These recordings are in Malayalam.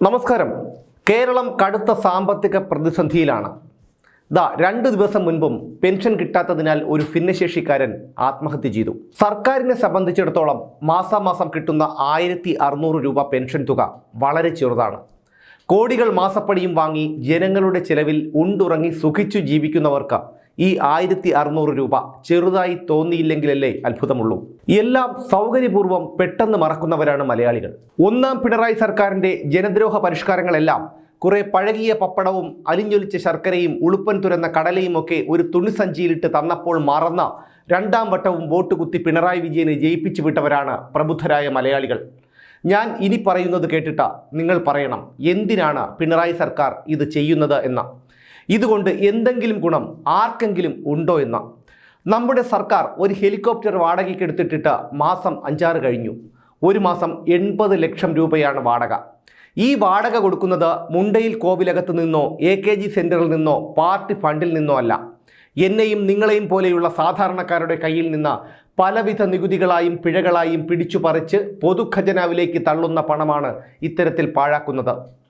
നമസ്കാരം. കേരളം കടുത്ത സാമ്പത്തിക പ്രതിസന്ധിയിലാണ്. ദാ രണ്ടു ദിവസം മുൻപും പെൻഷൻ കിട്ടാത്തതിനാൽ ഒരു ഭിന്നശേഷിക്കാരൻ ആത്മഹത്യ ചെയ്തു. സർക്കാരിനെ സംബന്ധിച്ചിടത്തോളം മാസാമാസം കിട്ടുന്ന ആയിരത്തി അറുന്നൂറ് രൂപ പെൻഷൻ തുക വളരെ ചെറുതാണ്. കോടികൾ മാസപ്പടിയും വാങ്ങി ജനങ്ങളുടെ ചെലവിൽ ഉണ്ടുറങ്ങി സുഖിച്ചു ജീവിക്കുന്നവർക്ക് ഈ ആയിരത്തി അറുന്നൂറ് രൂപ ചെറുതായി തോന്നിയില്ലെങ്കിലല്ലേ അത്ഭുതമുള്ളൂ. എല്ലാം സൗകര്യപൂർവം പെട്ടെന്ന് മറക്കുന്നവരാണ് മലയാളികൾ. ഒന്നാം പിണറായി സർക്കാരിന്റെ ജനദ്രോഹ പരിഷ്കാരങ്ങളെല്ലാം കുറെ പഴകിയ പപ്പടവും അലിഞ്ഞൊലിച്ച ശർക്കരയും ഉളുപ്പൻ തുരന്ന കടലയും ഒക്കെ ഒരു തുണിസഞ്ചിയിലിട്ട് തന്നപ്പോൾ മറന്ന രണ്ടാം വട്ടവും വോട്ട് കുത്തി പിണറായി വിജയനെ ജയിപ്പിച്ചു വിട്ടവരാണ് പ്രബുദ്ധരായ മലയാളികൾ. ഞാൻ ഇനി പറയുന്നത് കേട്ടിട്ട നിങ്ങൾ പറയണം എന്തിനാണ് പിണറായി സർക്കാർ ഇത് ചെയ്യുന്നത് എന്ന്? ഇതുകൊണ്ട് എന്തെങ്കിലും ഗുണം ആർക്കെങ്കിലും ഉണ്ടോ എന്ന. നമ്മുടെ സർക്കാർ ഒരു ഹെലികോപ്റ്റർ വാടകയ്ക്ക് എടുത്തിട്ടിട്ട് മാസം അഞ്ചാറ് കഴിഞ്ഞു. ഒരു മാസം എൺപത് ലക്ഷം രൂപയാണ് വാടക. ഈ വാടക കൊടുക്കുന്നത് മുണ്ടയിൽ കോവിലകത്ത് നിന്നോ എ കെ ജി സെന്ററിൽ നിന്നോ പാർട്ടി ഫണ്ടിൽ നിന്നോ അല്ല. എന്നെയും നിങ്ങളെയും പോലെയുള്ള സാധാരണക്കാരുടെ കയ്യിൽ നിന്ന് പലവിധ നികുതികളായും പിഴകളായും പിടിച്ചു പറിച്ച് പൊതുഖജനാവിലേക്ക് തള്ളുന്ന പണമാണ് ഇത്തരത്തിൽ പാഴാക്കുന്നത്.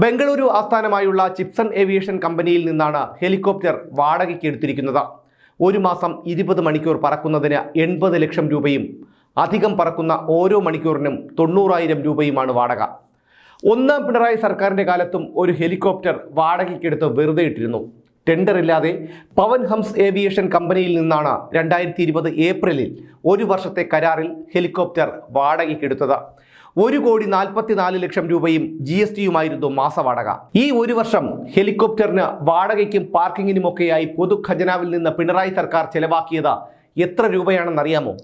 ബംഗളൂരു ആസ്ഥാനമായുള്ള ചിപ്സൺ ഏവിയേഷൻ കമ്പനിയിൽ നിന്നാണ് ഹെലികോപ്റ്റർ വാടകയ്ക്ക് എടുത്തിരിക്കുന്നത്. ഒരു മാസം ഇരുപത് മണിക്കൂർ പറക്കുന്നതിന് എൺപത് ലക്ഷം രൂപയും അധികം പറക്കുന്ന ഓരോ മണിക്കൂറിനും തൊണ്ണൂറായിരം രൂപയുമാണ് വാടക. ഒന്നാം പിണറായി സർക്കാരിന്റെ കാലത്തും ഒരു ഹെലികോപ്റ്റർ വാടകയ്ക്കെടുത്ത് വെറുതെ ഇട്ടിരുന്നു. ടെൻഡർ ഇല്ലാതെ പവൻ ഹംസ് ഏവിയേഷൻ കമ്പനിയിൽ നിന്നാണ് രണ്ടായിരത്തി ഇരുപത് ഏപ്രിലിൽ ഒരു വർഷത്തെ കരാറിൽ ഹെലികോപ്റ്റർ വാടകയ്ക്കെടുത്തത് ഒരു കോടി നാൽപ്പത്തിനാല് ലക്ഷം രൂപയും ജി എസ് ടിയുമായിരുന്നു മാസവാടക. ഈ ഒരു വർഷം ഹെലികോപ്റ്ററിന് വാടകയ്ക്കും പാർക്കിങ്ങിനുമൊക്കെയായി പൊതുഖജനാവിൽ നിന്ന് പിണറായി സർക്കാർ ചെലവാക്കിയത് എത്ര രൂപയാണെന്നറിയാമോ?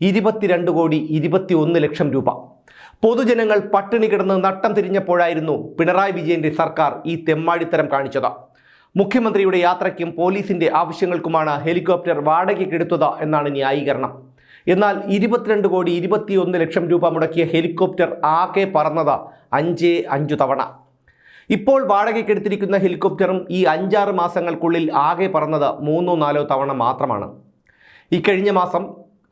ഇരുപത്തിരണ്ട് കോടി ഇരുപത്തി ഒന്ന് ലക്ഷം രൂപ. പൊതുജനങ്ങൾ പട്ടിണി കിടന്ന് നട്ടം തിരിഞ്ഞപ്പോഴായിരുന്നു പിണറായി വിജയന്റെ സർക്കാർ ഈ തെമ്മാടിത്തരം കാണിച്ചത്. മുഖ്യമന്ത്രിയുടെ യാത്രയ്ക്കും പോലീസിന്റെ ആവശ്യങ്ങൾക്കുമാണ് ഹെലികോപ്റ്റർ വാടകയ്ക്കെടുത്തത് എന്നാണ് ന്യായീകരണം. എന്നാൽ ഇരുപത്തിരണ്ട് കോടി ഇരുപത്തിയൊന്ന് ലക്ഷം രൂപ മുടക്കിയ ഹെലികോപ്റ്റർ ആകെ പറന്നത് അഞ്ചേ അഞ്ചു തവണ. ഇപ്പോൾ വാടകയ്ക്കെടുത്തിരിക്കുന്ന ഹെലികോപ്റ്ററും ഈ അഞ്ചാറ് മാസങ്ങൾക്കുള്ളിൽ ആകെ പറന്നത് മൂന്നോ നാലോ തവണ മാത്രമാണ്. ഇക്കഴിഞ്ഞ മാസം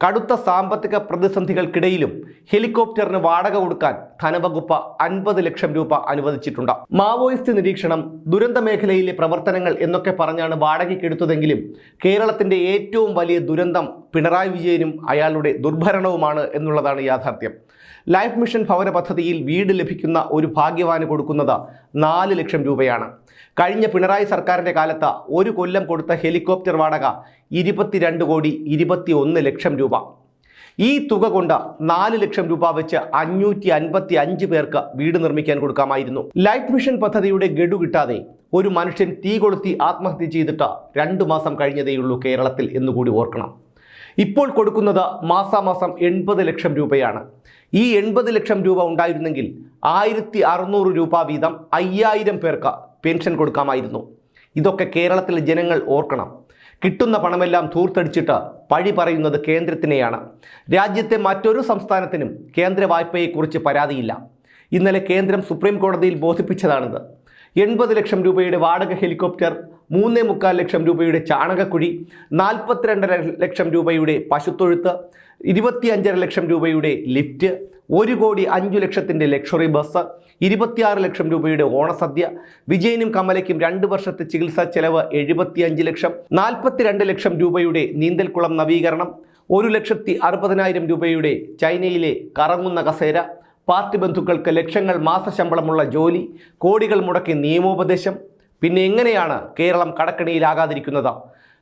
കടുത്ത സാമ്പത്തിക പ്രതിസന്ധികൾക്കിടയിലും ഹെലികോപ്റ്ററിന് വാടക കൊടുക്കാൻ ധനവകുപ്പ് അൻപത് ലക്ഷം രൂപ അനുവദിച്ചിട്ടുണ്ട്. മാവോയിസ്റ്റ് നിരീക്ഷണം ദുരന്ത മേഖലയിലെ പ്രവർത്തനങ്ങൾ എന്നൊക്കെ പറഞ്ഞാണ് വാടകയ്ക്കെടുത്തതെങ്കിലും കേരളത്തിന്റെ ഏറ്റവും വലിയ ദുരന്തം പിണറായി വിജയനും അയാളുടെ ദുർഭരണവുമാണ് എന്നുള്ളതാണ് യാഥാർത്ഥ്യം. ലൈഫ് മിഷൻ ഭവന പദ്ധതിയിൽ വീട് ലഭിക്കുന്ന ഒരു ഭാഗ്യവാന് കൊടുക്കുന്നത് നാല് ലക്ഷം രൂപയാണ്. കഴിഞ്ഞ പിണറായി സർക്കാരിന്റെ കാലത്ത് ഒരു കൊല്ലം കൊടുത്ത ഹെലികോപ്റ്റർ വാടക ഇരുപത്തിരണ്ട് കോടി ഇരുപത്തി ഒന്ന് ലക്ഷം രൂപ. ഈ തുക കൊണ്ട് നാല് ലക്ഷം രൂപ വെച്ച് അഞ്ഞൂറ്റി അൻപത്തി അഞ്ച് പേർക്ക് വീട് നിർമ്മിക്കാൻ കൊടുക്കാമായിരുന്നു. ലൈഫ് മിഷൻ പദ്ധതിയുടെ ഗഡു കിട്ടാതെ ഒരു മനുഷ്യൻ തീ കൊളുത്തി ആത്മഹത്യ ചെയ്തിട്ട് രണ്ടു മാസം കഴിഞ്ഞതേയുള്ളൂ കേരളത്തിൽ എന്നുകൂടി ഓർക്കണം. ഇപ്പോൾ കൊടുക്കുന്നത് മാസാമാസം എൺപത് ലക്ഷം രൂപയാണ്. ഈ എൺപത് ലക്ഷം രൂപ ഉണ്ടായിരുന്നെങ്കിൽ ആയിരത്തി അറുന്നൂറ് രൂപ വീതം അയ്യായിരം പേർക്ക് പെൻഷൻ കൊടുക്കാമായിരുന്നു. ഇതൊക്കെ കേരളത്തിലെ ജനങ്ങൾ ഓർക്കണം. കിട്ടുന്ന പണമെല്ലാം ധൂർത്തടിച്ചിട്ട് പഴി പറയുന്നത് കേന്ദ്രത്തിനെയാണ്. രാജ്യത്തെ മറ്റൊരു സംസ്ഥാനത്തിനും കേന്ദ്ര വായ്പയെക്കുറിച്ച് പരാതിയില്ല. ഇന്നലെ കേന്ദ്രം സുപ്രീം കോടതിയിൽ ബോധിപ്പിച്ചതാണിത്. എൺപത് ലക്ഷം രൂപയുടെ വാടക ഹെലികോപ്റ്റർ മൂന്നേ മുക്കാൽ ലക്ഷം രൂപയുടെ ചാണകക്കുഴി നാൽപ്പത്തിരണ്ടര ലക്ഷം രൂപയുടെ പശുത്തൊഴുത്ത് ഇരുപത്തി അഞ്ചര ലക്ഷം രൂപയുടെ ലിഫ്റ്റ് ഒരു കോടി അഞ്ചു ലക്ഷത്തിന്റെ ലക്ഷറി ബസ് ഇരുപത്തിയാറ് ലക്ഷം രൂപയുടെ ഓണസദ്യ വിജയനും കമലയ്ക്കും രണ്ട് വർഷത്തെ ചികിത്സാ ചെലവ് എഴുപത്തിയഞ്ച് ലക്ഷം നാൽപ്പത്തിരണ്ട് ലക്ഷം രൂപയുടെ നീന്തൽക്കുളം നവീകരണം ഒരു ലക്ഷത്തി അറുപതിനായിരം രൂപയുടെ ചൈനയിലെ കറങ്ങുന്ന കസേര പാർട്ടി ബന്ധുക്കൾക്ക് ലക്ഷങ്ങൾ മാസശമ്പളമുള്ള ജോലി കോടികൾ മുടക്കി നിയമോപദേശം പിന്നെ എങ്ങനെയാണ് കേരളം കടക്കണിയിലാകാതിരിക്കുന്നത്?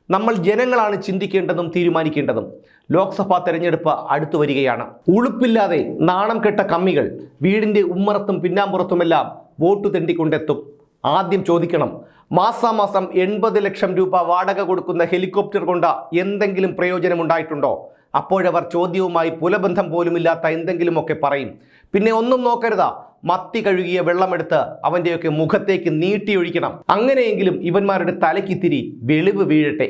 നമ്മൾ ജനങ്ങളാണ് ചിന്തിക്കേണ്ടതും തീരുമാനിക്കേണ്ടതും. ലോക്സഭാ തെരഞ്ഞെടുപ്പ് അടുത്തു വരികയാണ്. ഉളുപ്പില്ലാതെ നാണം കെട്ട കമ്മികൾ വീടിന്റെ ഉമ്മറത്തും പിന്നാമ്പുറത്തുമെല്ലാം വോട്ട് തെണ്ടിക്കൊണ്ടെത്തും ആദ്യം ചോദിക്കണം മാസാമാസം എൺപത് ലക്ഷം രൂപ വാടക കൊടുക്കുന്ന ഹെലികോപ്റ്റർ കൊണ്ട് എന്തെങ്കിലും പ്രയോജനമുണ്ടായിട്ടുണ്ടോ? അപ്പോഴവർ ചോദ്യവുമായി പുലബന്ധം പോലുമില്ലാത്ത എന്തെങ്കിലുമൊക്കെ പറയും. പിന്നെ ഒന്നും നോക്കരുതാ. മത്തി കഴുകിയ വെള്ളമെടുത്ത് അവന്റെയൊക്കെ മുഖത്തേക്ക് നീട്ടിയൊഴിക്കണം. അങ്ങനെയെങ്കിലും ഇവന്മാരുടെ തലക്കിത്തിരി വെളിവ് വീഴട്ടെ.